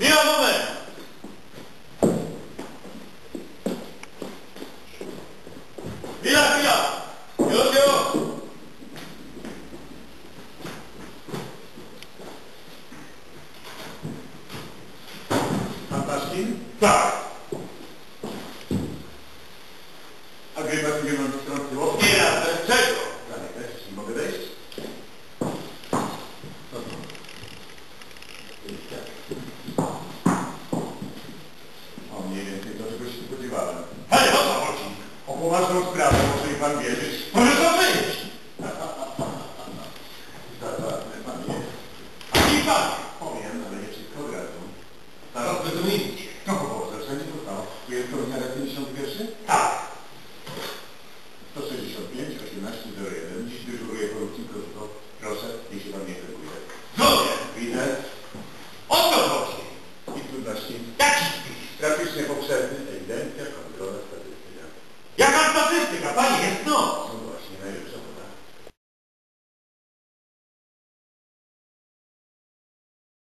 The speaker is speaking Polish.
Viva Nube! Back. ważną sprawę, może i pan wierzyć, może to być. Zabawny pan jest. A i pan, powiem, ale nie wszystko gradzą. Zaraz wyzumienić. No bo wszędzie zostało. Tu jest to w miarę 51? Tak. 165, 18, 01. Dziś dyżuruje porucznik Krótko. Proszę, jeśli pan nie reaguje. Zgodę! Widzę. O to chodzi! I trudności. Jaki? Graficznie poprzedni, ewidencja, kontrola, statystyka. Có?